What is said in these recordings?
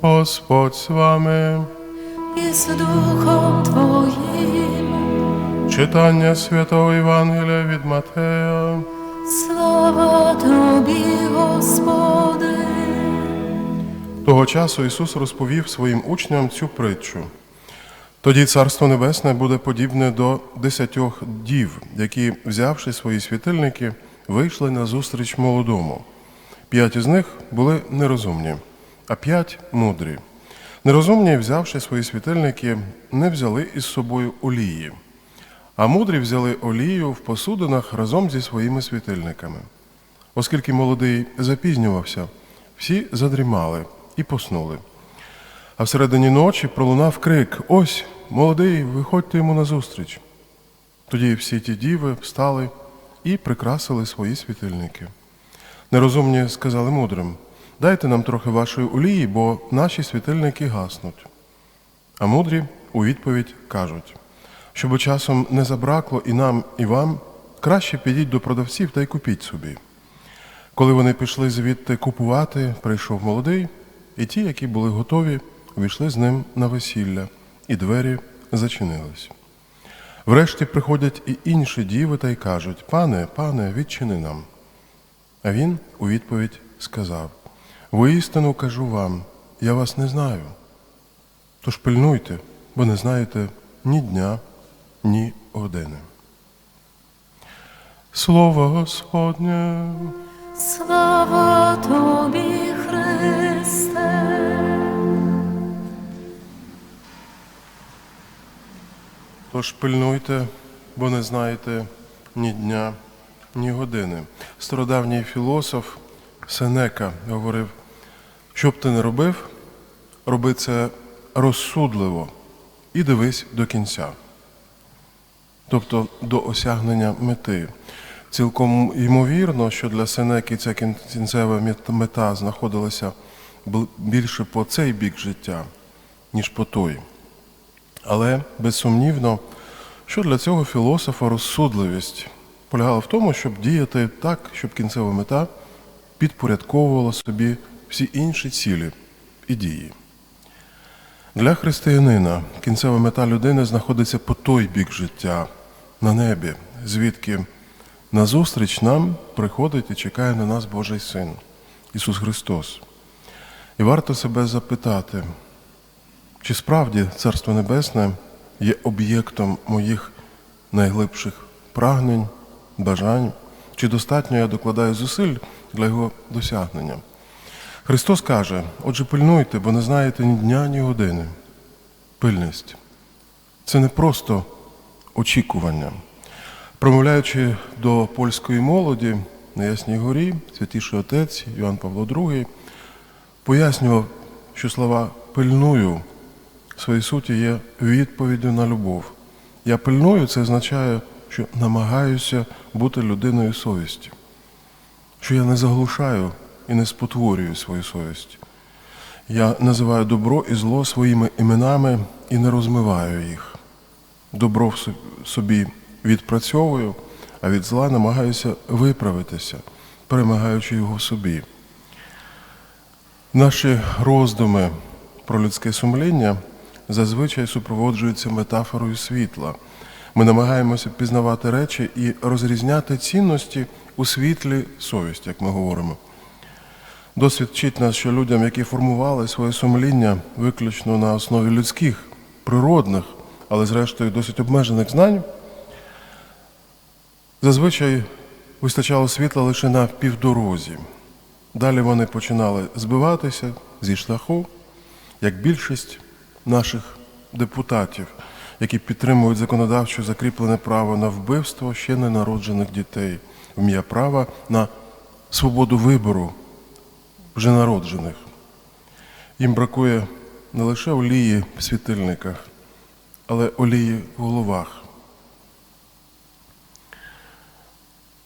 Господь з вами. і з Духом Твоїм. Читання Святого Євангелія від Матея. Слава Тобі, Господи. Того часу Ісус розповів своїм учням цю притчу. Тоді Царство Небесне буде подібне до десятьох дів, які, взявши свої світильники, вийшли на зустріч молодому. П'ять із них були нерозумні, а п'ять мудрі. Нерозумні, взявши свої світильники, не взяли із собою олії, а мудрі взяли олію в посудинах разом зі своїми світильниками. Оскільки молодий запізнювався, всі задрімали і поснули. А всередині ночі пролунав крик: Ось, молодий, виходьте йому назустріч. Тоді всі ті діви встали і прикрасили свої світильники. Нерозумні сказали мудрим: Дайте нам трохи вашої олії, бо наші світильники гаснуть. А мудрі у відповідь кажуть, щоб часом не забракло і нам, і вам, краще підіть до продавців та й купіть собі. Коли вони пішли звідти купувати, прийшов молодий, і ті, які були готові, увійшли з ним на весілля, і двері зачинились. Врешті приходять і інші діви та й кажуть: Пане, пане, відчини нам. А він у відповідь сказав: Воістину кажу вам, я вас не знаю. Тож пильнуйте, бо не знаєте ні дня, ні години. Слово Господнє. Слава Тобі, Христе. Тож пильнуйте, бо не знаєте ні дня, ні години. Стародавній філософ Сенека говорив, що б ти не робив, роби це розсудливо і дивись до кінця. Тобто до осягнення мети. Цілком ймовірно, що для Сенеки ця кінцева мета знаходилася більше по цей бік життя, ніж по той. Але безсумнівно, що для цього філософа розсудливість полягала в тому, щоб діяти так, щоб кінцева мета підпорядковувала собі всі інші цілі і дії. Для християнина кінцева мета людини знаходиться по той бік життя, на небі, звідки назустріч нам приходить і чекає на нас Божий Син, Ісус Христос. І варто себе запитати, чи справді Царство Небесне є об'єктом моїх найглибших прагнень, бажань, чи достатньо я докладаю зусиль для його досягнення? Христос каже: отже, пильнуйте, бо не знаєте ні дня, ні години. Пильність це не просто очікування. Промовляючи до польської молоді на Ясній горі, святіший отець Йоанн Павло II пояснював, що слова пильную в своїй суті є відповіддю на любов. Я пильную це означає, що намагаюся бути людиною совісті, що я не заглушаю і не спотворюю свою совість. Я називаю добро і зло своїми іменами і не розмиваю їх. Добро собі відпрацьовую, а від зла намагаюся виправитися, перемагаючи його собі. Наші роздуми про людське сумління зазвичай супроводжуються метафорою світла. Ми намагаємося пізнавати речі і розрізняти цінності у світлі совісті, як ми говоримо. Досвід вчить нас, що людям, які формували своє сумління виключно на основі людських, природних, але зрештою досить обмежених знань, зазвичай вистачало світла лише на півдорозі. Далі вони починали збиватися зі шляху, як більшість наших депутатів, які підтримують законодавчо закріплене право на вбивство ще ненароджених дітей, в ім'я права на свободу вибору вже народжених. Їм бракує не лише олії в світильниках, але олії в головах.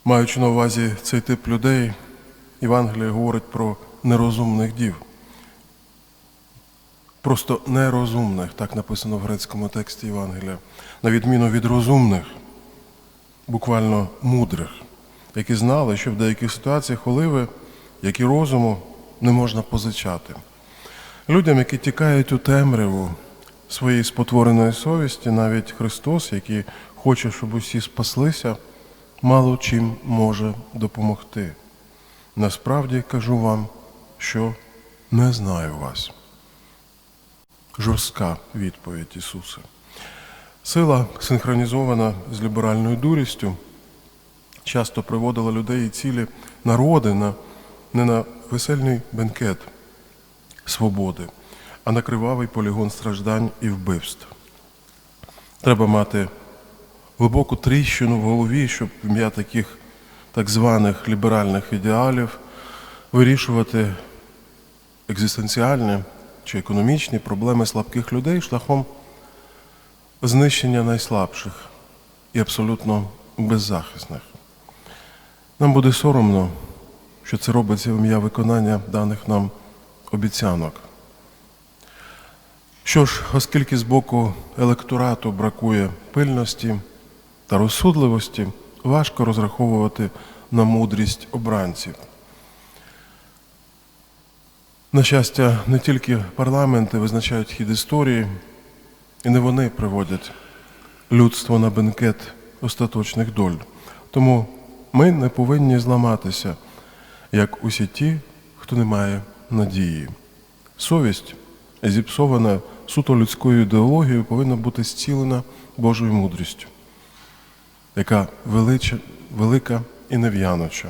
Маючи на увазі цей тип людей, Євангеліє говорить про нерозумних дів. Просто нерозумних, так написано в грецькому тексті Євангелія, на відміну від розумних, буквально мудрих, які знали, що в деяких ситуаціях оливи, як і розуму, не можна позичати. Людям, які тікають у темряву своєї спотвореної совісті, навіть Христос, який хоче, щоб усі спаслися, мало чим може допомогти. Насправді кажу вам, що не знаю вас. Жорстка відповідь Ісуса. Сила, синхронізована з ліберальною дурістю, часто приводила людей і цілі народи на, не на весельний бенкет свободи, а на кривавий полігон страждань і вбивств. Треба мати глибоку тріщину в голові, щоб в ім'я таких так званих ліберальних ідеалів вирішувати екзистенціальні чи економічні проблеми слабких людей шляхом знищення найслабших і абсолютно беззахисних. Нам буде соромно, що це робиться в ім'я виконання даних нам обіцянок. Що ж, оскільки з боку електорату бракує пильності та розсудливості, важко розраховувати на мудрість обранців. На щастя, не тільки парламенти визначають хід історії, і не вони приводять людство на бенкет остаточних доль. Тому ми не повинні зламатися, як усі ті, хто не має надії. Совість, зіпсована суто людською ідеологією, повинна бути зцілена Божою мудрістю, яка велича, велика і нев'яноча,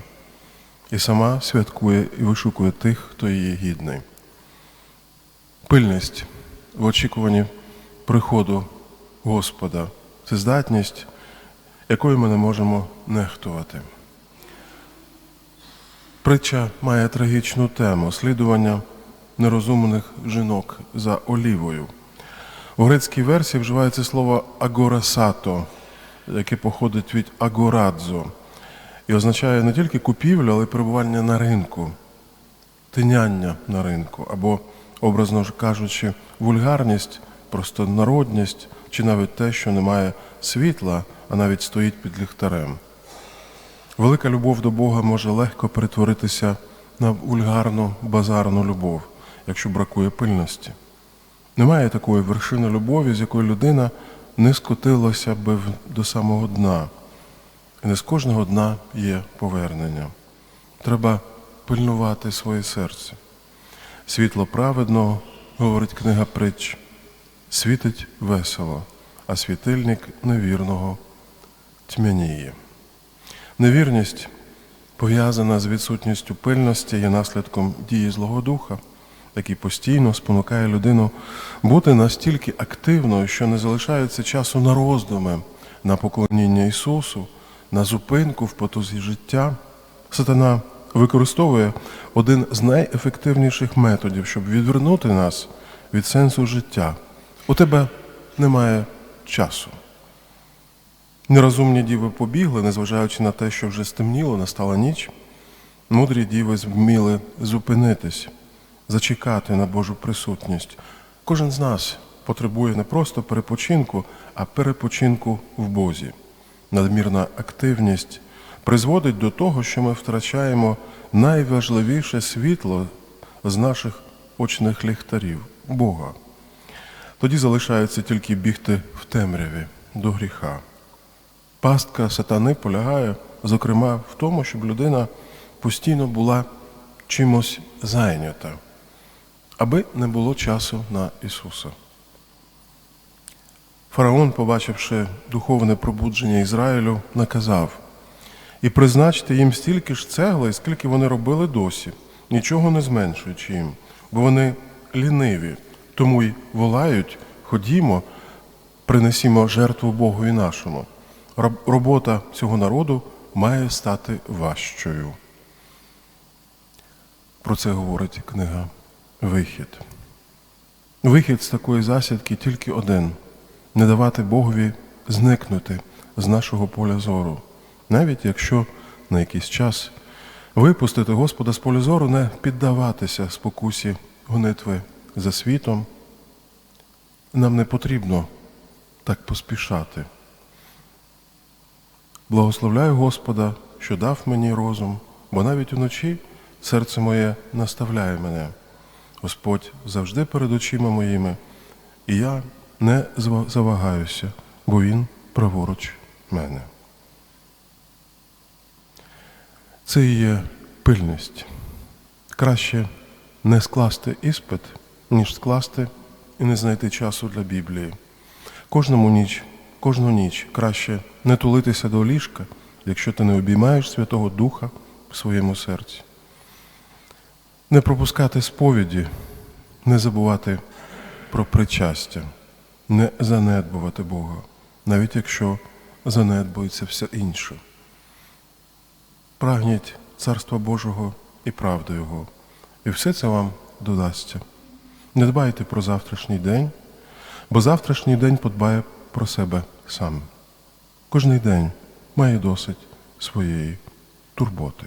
і сама святкує і вишукує тих, хто її гідний. Пильність в очікуванні приходу Господа це здатність, якою ми не можемо нехтувати. Притча має трагічну тему слідування нерозумних жінок за олівою. У грецькій версії вживається слово агорасато, яке походить від агорадзо, і означає не тільки купівлю, але й перебування на ринку, тиняння на ринку, або, образно кажучи, вульгарність, простонародність, чи навіть те, що немає світла, а навіть стоїть під ліхтарем. Велика любов до Бога може легко перетворитися на вульгарну базарну любов, якщо бракує пильності. Немає такої вершини любові, з якої людина не скотилася би до самого дна. І не з кожного дна є повернення. Треба пильнувати своє серце. Світло праведного, говорить книга притч, світить весело, а світильник невірного тьмяніє. Невірність, пов'язана з відсутністю пильності, є наслідком дії Злого Духа, який постійно спонукає людину бути настільки активною, що не залишається часу на роздуми, на поклоніння Ісусу, на зупинку в потузі життя. Сатана використовує один з найефективніших методів, щоб відвернути нас від сенсу життя. У тебе немає часу. Нерозумні діви побігли, незважаючи на те, що вже стемніло, настала ніч. Мудрі діви зміли зупинитись, зачекати на Божу присутність. Кожен з нас потребує не просто перепочинку, а перепочинку в Бозі. Надмірна активність призводить до того, що ми втрачаємо найважливіше світло з наших очних ліхтарів Бога. Тоді залишається тільки бігти в темряві до гріха. Пастка сатани полягає, зокрема, в тому, щоб людина постійно була чимось зайнята, аби не було часу на Ісуса. Фараон, побачивши духовне пробудження Ізраїлю, наказав і призначте їм стільки ж цегли, скільки вони робили досі, нічого не зменшуючи їм, бо вони ліниві, тому й волають, ходімо, принесімо жертву Богові нашому. Робота цього народу має стати важчою. Про це говорить книга Вихід. Вихід з такої засідки тільки один не давати Богові зникнути з нашого поля зору, навіть якщо на якийсь час випустити Господа з поля зору, не піддаватися спокусі гонитви за світом. Нам не потрібно так поспішати. Благословляю Господа, що дав мені розум, бо навіть уночі серце моє наставляє мене. Господь завжди перед очима моїми, і я не завагаюся, бо Він праворуч мене. Це і є пильність. Краще не скласти іспит, ніж скласти і не знайти часу для Біблії. Кожному ніч, кожну ніч краще не тулитися до ліжка, якщо ти не обіймаєш Святого Духа в своєму серці. Не пропускати сповіді, не забувати про причастя, не занедбувати Бога, навіть якщо занедбується все інше. Прагніть Царства Божого і правди Його, і все це вам додасться. Не дбайте про завтрашній день, бо завтрашній день подбає про себе сам. Кожний день має досить своєї турботи.